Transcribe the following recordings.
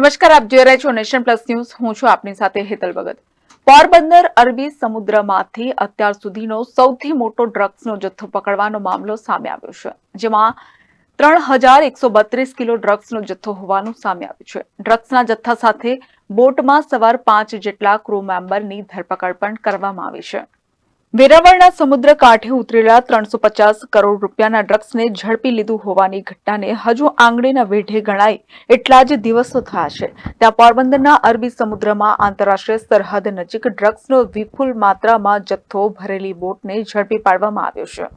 નમસ્કાર, આપ જોઈ રહ્યા છો નેશન પ્લસ ન્યૂઝ. હું છું આપની સાથે હેતલ ભગત. પોરબંદર અરબી સમુદ્રમાંથી અત્યાર સુધીનો સૌથી મોટો ડ્રગ્સનો જથ્થો પકડવાનો મામલો સામે આવ્યો છે, જેમાં ત્રણ હજાર એકસો બત્રીસ કિલો ડ્રગ્સનો જથ્થો હોવાનું સામે આવ્યું છે. ડ્રગ્સના જથ્થા સાથે બોટમાં સવાર પાંચ જેટલા ક્રૂ મેમ્બરની ધરપકડ પણ કરવામાં આવી છે. વેરાવળના સમુદ્ર કાંઠે ઉતરેલા ત્રણસો પચાસ કરોડ રૂપિયાના ડ્રગ્સને ઝડપી લીધું હોવાની ઘટનાને હજુ આંગળીના વેઢે ગણાય એટલા જ દિવસો થયા છે. ત્યાં પોરબંદરના અરબી સમુદ્રમાં આંતરરાષ્ટ્રીય સરહદ નજીક ડ્રગ્સનો વિપુલ માત્રામાં જથ્થો ભરેલી બોટને ઝડપી પાડવામાં આવ્યો છે.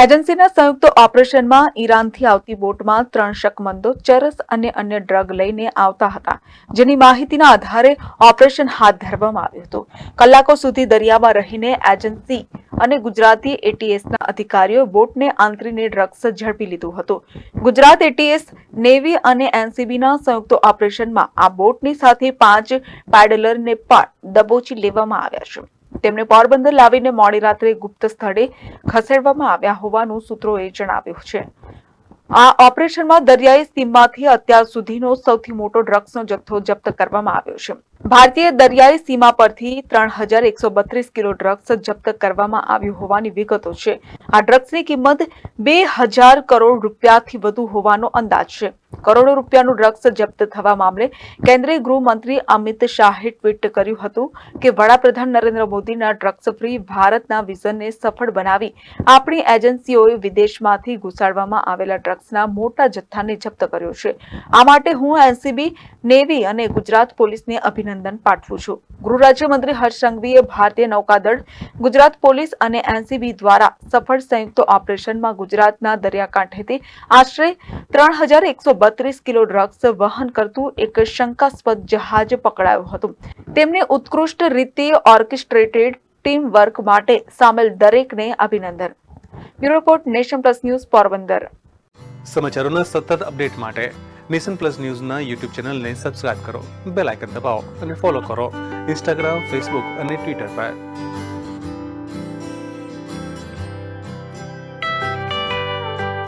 એજન્સીના સંયુક્ત ઓપરેશનમાં ઈરાનથી આવતી બોટમાં ત્રણ શકમંદો, ચરસ અને અન્ય ડ્રગ લઈને આવતા હતા. જેની માહિતીના આધારે ઓપરેશન હાથ ધરવામાં આવ્યું હતું. કલાકો સુધી દરિયામાં રહીને એજન્સી અને ગુજરાતી એટીએસના અધિકારીઓ બોટને આંતરીને ડ્રગ્સ ઝડપી લીધું હતું. ગુજરાત એટીએસ, નેવી અને એનસીબીના સંયુક્ત ઓપરેશનમાં આ બોટની સાથે પાંચ પેડલરને પણ દબોચી લેવામાં આવ્યા છે. તેમને પોરબંદર લાવીને મોડી રાત્રે ગુપ્ત સ્થળે ખસેડવામાં આવ્યા હોવાનું સૂત્રોએ જણાવ્યું છે. આ ઓપરેશનમાં દરિયાઈ સીમમાંથી અત્યાર સુધીનો સૌથી મોટો ડ્રગ્સનો જથ્થો જપ્ત કરવામાં આવ્યો છે. ભારતીય દરિયાઈ સીમા પરથી ત્રણ હજાર એકસો બત્રીસ કિલો ડ્રગ્સ જપ્ત કરવામાં આવ્યું હોવાની વિગતો છે. આ ડ્રગ્સની કિંમત બે હજાર કરોડ રૂપિયાથી વધુ હોવાનો અંદાજ છે. કરોડો રૂપિયાનું ડ્રગ્સ જપ્ત થવા મામલે કેન્દ્રીય ગૃહમંત્રી અમિત શાહે ટ્વીટ કર્યું હતું કે વડાપ્રધાન નરેન્દ્ર મોદીના ડ્રગ્સ ફ્રી ભારતના વિઝનને સફળ બનાવી આપણી એજન્સીઓએ વિદેશમાંથી ઘુસાડવામાં આવેલા ડ્રગ્સના મોટા જથ્થાને જપ્ત કર્યો છે. આ માટે હું એનસીબી, નેવી અને ગુજરાત પોલીસને અભિનંદન પાઠવું છું. ગૃહ રાજ્યમંત્રી હર્ષ સંઘવીએ ભારતીય નૌકાદળ, ગુજરાત પોલીસ અને એનસીબી દ્વારા સફળ સંયુક્ત ઓપરેશનમાં ગુજરાતના દરિયાકાંઠેથી આશરે ત્રણ હજાર એકસો બત્રીસ કિલો ડ્રગ્સ વહન કરતું એક શંકાસ્પદ જહાજ પકડાયું હતું. તેમને ઉત્કૃષ્ટ રીતે ઓર્કેસ્ટ્રેટેડ ટીમ માટે સામેલ દરેકને અભિનંદન. Bureau report, nation plus news, Porbandar. સમાચારોના સતત અપડેટ માટે નેશન પ્લસ ન્યૂઝના યુટ્યુબ ચેનલને સબસ્ક્રાઇબ કરો બેલ આઇકન દબાવો અને ફોલો કરો. ઇન્સ્ટાગ્રામ ફેસબુક અને ટ્વિટર પર.